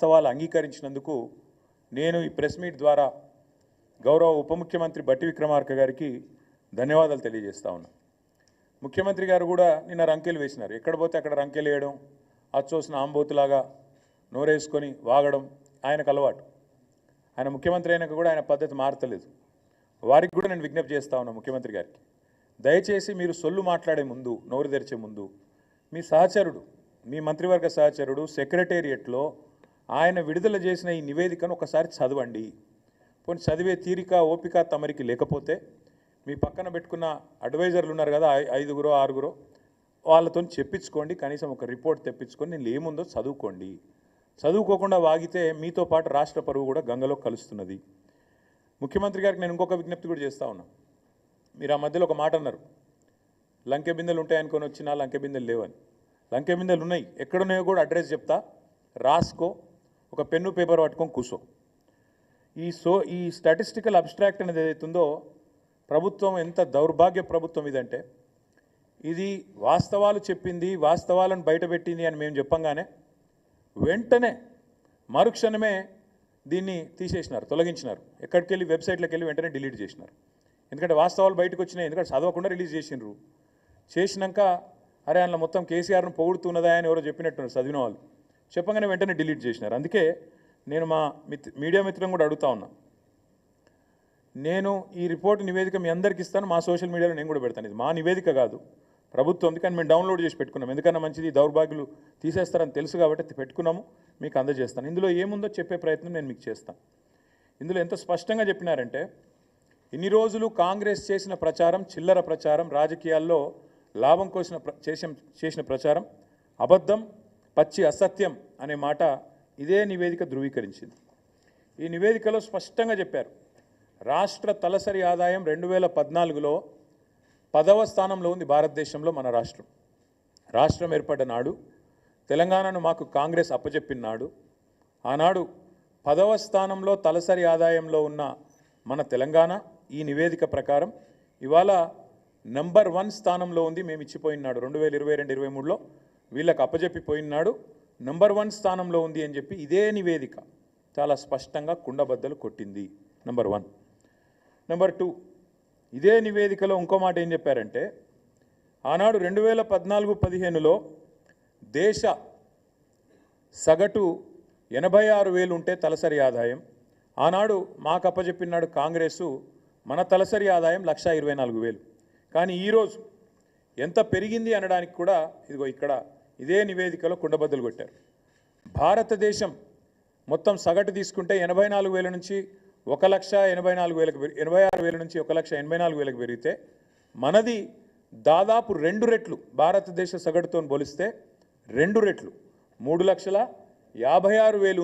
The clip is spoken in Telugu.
వాస్తవాలు అంగీకరించినందుకు నేను ఈ ప్రెస్ మీట్ ద్వారా గౌరవ ఉప ముఖ్యమంత్రి బట్టి విక్రమార్క గారికి ధన్యవాదాలు తెలియజేస్తా ఉన్నా. ముఖ్యమంత్రి గారు కూడా నిన్న రంకెలు వేసినారు. ఎక్కడ పోతే అక్కడ రంకెలు వేయడం అచ్చోసిన ఆంబోతులాగా నోరేసుకొని వాగడం ఆయనకు అలవాటు. ఆయన ముఖ్యమంత్రి అయినాక కూడా ఆయన పద్ధతి మారతలేదు. వారికి కూడా నేను విజ్ఞప్తి చేస్తా ఉన్నా ముఖ్యమంత్రి గారికి. దయచేసి మీరు సొల్లు మాట్లాడే ముందు నోరు తెరిచే ముందు మీ సహచరుడు మీ మంత్రివర్గ సహచరుడు సెక్రటేరియట్లో ఆయన విడుదల చేసిన ఈ నివేదికను ఒకసారి చదవండి. పోనీ చదివే తీరిక ఓపిక తమరికి లేకపోతే మీ పక్కన పెట్టుకున్న అడ్వైజర్లు ఉన్నారు కదా ఐదుగురో ఆరుగురో వాళ్ళతో చెప్పించుకోండి. కనీసం ఒక రిపోర్ట్ తెప్పించుకొని నేను ఏముందో చదువుకోండి. చదువుకోకుండా వాగితే మీతో పాటు రాష్ట్ర పరువు కూడా గంగలో కలుస్తున్నది. ముఖ్యమంత్రి గారికి నేను ఇంకొక విజ్ఞప్తి కూడా చేస్తా ఉన్నా. మీరు ఆ మధ్యలో ఒక మాట అన్నారు. లంకె బిందెలు ఉంటాయనుకొని వచ్చినా లంకె బిందెలు లేవని. లంకె బిందెలు ఉన్నాయి. ఎక్కడున్నాయో కూడా అడ్రస్ చెప్తా. రాసుకో ఒక పెన్ను పేపర్ పట్టుకొని కూర్చో. ఈ సో ఈ స్టాటిస్టికల్ అబ్స్ట్రాక్ట్ అనేది ఏదైతుందో ప్రభుత్వం ఎంత దౌర్భాగ్య ప్రభుత్వం ఇదంటే ఇది వాస్తవాలు చెప్పింది వాస్తవాలను బయటపెట్టింది అని మేము చెప్పంగానే వెంటనే మరుక్షణమే దీన్ని తీసేసినారు తొలగించినారు. ఎక్కడికి వెళ్ళి వెబ్సైట్లోకి వెళ్ళి వెంటనే డిలీట్ చేసినారు. ఎందుకంటే వాస్తవాలు బయటకు వచ్చినాయి ఎందుకంటే చదవకుండా రిలీజ్ చేసినారు చేసినాక అరే అందులో మొత్తం కేసీఆర్ను పొగుడుతున్నదా అని ఎవరో చెప్పినట్టున్నారు చదివిన వాళ్ళు. చెప్పగానే వెంటనే డిలీట్ చేసినారు. అందుకే నేను మా మిత్ మీడియా మిత్రులను కూడా అడుగుతా ఉన్నా. నేను ఈ రిపోర్ట్ నివేదిక మీ అందరికి ఇస్తాను మా సోషల్ మీడియాలో నేను కూడా పెడతాను. ఇది మా నివేదిక కాదు ప్రభుత్వం కానీ మేము డౌన్లోడ్ చేసి పెట్టుకున్నాం. ఎందుకన్నా మంచిది? దౌర్భాగ్యులు తీసేస్తారని తెలుసు కాబట్టి పెట్టుకున్నాము మీకు అందజేస్తాను. ఇందులో ఏముందో చెప్పే ప్రయత్నం నేను మీకు చేస్తాను ఇందులో ఎంత స్పష్టంగా చెప్పినారంటే ఇన్ని రోజులు కాంగ్రెస్ చేసిన ప్రచారం చిల్లర ప్రచారం రాజకీయాల్లో లాభం కోసిన ప్ర- చేసిన చేసిన ప్రచారం అబద్ధం పచ్చి అసత్యం అనే మాట ఇదే నివేదిక ధృవీకరించింది. ఈ నివేదికలో స్పష్టంగా చెప్పారు. రాష్ట్ర తలసరి ఆదాయం రెండు వేల పద్నాలుగులో పదవ స్థానంలో ఉంది భారతదేశంలో మన రాష్ట్రం. రాష్ట్రం ఏర్పడ్డ నాడు తెలంగాణను మాకు కాంగ్రెస్ అప్పచెప్పిన నాడు ఆనాడు పదవ స్థానంలో తలసరి ఆదాయంలో ఉన్న మన తెలంగాణ ఈ నివేదిక ప్రకారం ఇవాళ నంబర్ వన్ స్థానంలో ఉంది మేము ఇచ్చిపోయినాడు రెండు వేల ఇరవై రెండు ఇరవై మూడులో వీళ్ళకి అప్పజెప్పిపోయినాడు నంబర్ వన్ స్థానంలో ఉంది అని చెప్పి ఇదే నివేదిక చాలా స్పష్టంగా కుండబద్దలు కొట్టింది నంబర్ వన్. నెంబర్ టూ ఇదే నివేదికలో ఇంకో మాట ఏం చెప్పారంటే ఆనాడు రెండు వేల పద్నాలుగు పదిహేనులో దేశ సగటు ఎనభై ఆరు వేలు ఉంటే తలసరి ఆదాయం ఆనాడు మాకు అప్పచెప్పినాడు కాంగ్రెసు మన తలసరి ఆదాయం లక్ష ఇరవై నాలుగు వేలు. కానీ ఈరోజు ఎంత పెరిగింది అనడానికి కూడా ఇదిగో ఇక్కడ ఇదే నివేదికలో కుండబద్దలు కొట్టారు. భారతదేశం మొత్తం సగటు తీసుకుంటే ఎనభై నాలుగు వేల నుంచి ఒక లక్ష ఎనభై నాలుగు వేలకు ఎనభై ఆరు వేల నుంచి ఒక లక్ష ఎనభై నాలుగు వేలకు పెరిగితే మనది దాదాపు రెండు రెట్లు భారతదేశ సగటుతో పోలిస్తే రెండు రెట్లు. మూడు లక్షల యాభై ఆరు వేలు